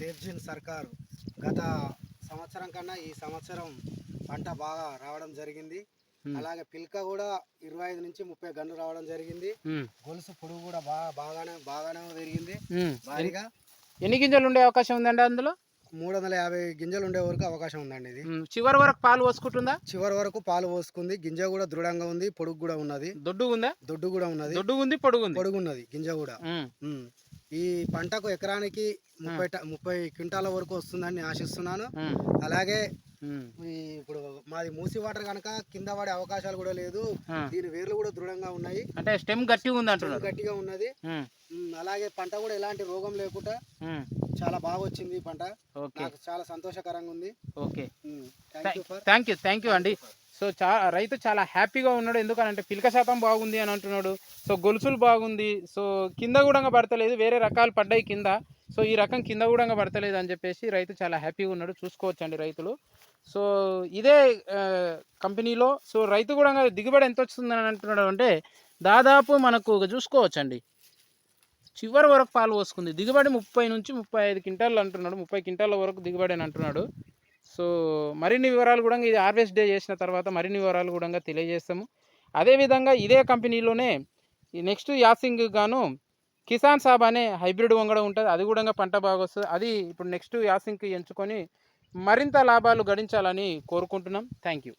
సేఫ్జిన్ సర్కార్ గత సంవత్సరం కన్నా ఈ సంవత్సరం పంట బాగా రావడం జరిగింది. అలాగే పిల్క కూడా ఇరవై ఐదు నుంచి ముప్పై గన్ను రావడం జరిగింది. గొలుసు పొడుగు కూడా బాగా బాగానే బాగానే పెరిగింది. భారీగా. ఎన్ని గింజలు ఉండే అవకాశం ఉందండి అందులో? మూడు వందల యాభై గింజలు ఉండే వరకు అవకాశం ఉందండి ఇది. చివరి వరకు పాలు పోసుకుంటుందా? చివరి వరకు పాలు పోసుకుంది. గింజ కూడా దృఢంగా ఉంది పొడుగు కూడా ఉన్నది. దొడ్డు ఉందా దొడ్డు కూడా ఉన్నది. దొడ్డు ఉంది పొడుగు పొడుగు ఉన్నది గింజ కూడా. ఈ పంటకు ఎకరానికి ముప్పై ముప్పై క్వింటాల వరకు వస్తుందని నేను ఆశిస్తున్నాను అలాగే ఇప్పుడు మాది మూసి వాటర్ కనుక కింద పడే అవకాశాలు కూడా లేదు. దీని వేర్లు కూడా దృఢంగా ఉన్నాయి. అంటే స్టెమ్ గట్టిగా ఉంది గట్టిగా ఉన్నది. అలాగే పంట కూడా ఎలాంటి రోగం లేకుండా చాలా బాగా వచ్చింది పంట. నాకు చాలా సంతోషకరంగా ఉంది. Okay. Thank you thank you అండి. సో చా రైతు చాలా హ్యాపీగా ఉన్నాడు. ఎందుకనంటే పిలక శాతం బాగుంది అని అంటున్నాడు. సో గొలుసులు బాగుంది. సో కింద కూడా పడతలేదు. వేరే రకాలు పడ్డాయి కింద. సో ఈ రకం కింద కూడా పడతలేదు అని చెప్పేసి రైతు చాలా హ్యాపీగా ఉన్నాడు. చూసుకోవచ్చండి రైతులు. సో ఇదే కంపెనీలో. సో రైతు కూడా దిగుబడి ఎంత వస్తుందని అంటున్నాడు అంటే దాదాపు మనకు చూసుకోవచ్చండి. చివరి వరకు పాలు పోసుకుంది. దిగుబడి ముప్పై నుంచి ముప్పై ఐదు క్వింటాలు అంటున్నాడు. ముప్పై క్వింటాల వరకు దిగుబడి అని అంటున్నాడు. సో మరిన్ని వివరాలు కూడా ఇది హార్వెస్ట్ డే చేసిన తర్వాత మరిన్ని వివరాలు కూడా తెలియజేస్తాము. అదేవిధంగా ఇదే కంపెనీలోనే నెక్స్ట్ యాసింగ్ గాను కిసాన్ సాబ్ అనే హైబ్రిడ్ వంగడ ఉంటుంది. అది కూడా పంట బాగా వస్తుంది. అది ఇప్పుడు నెక్స్ట్ యాసింగ్కి ఎంచుకొని మరింత లాభాలు గడించాలని కోరుకుంటున్నాం. Thank you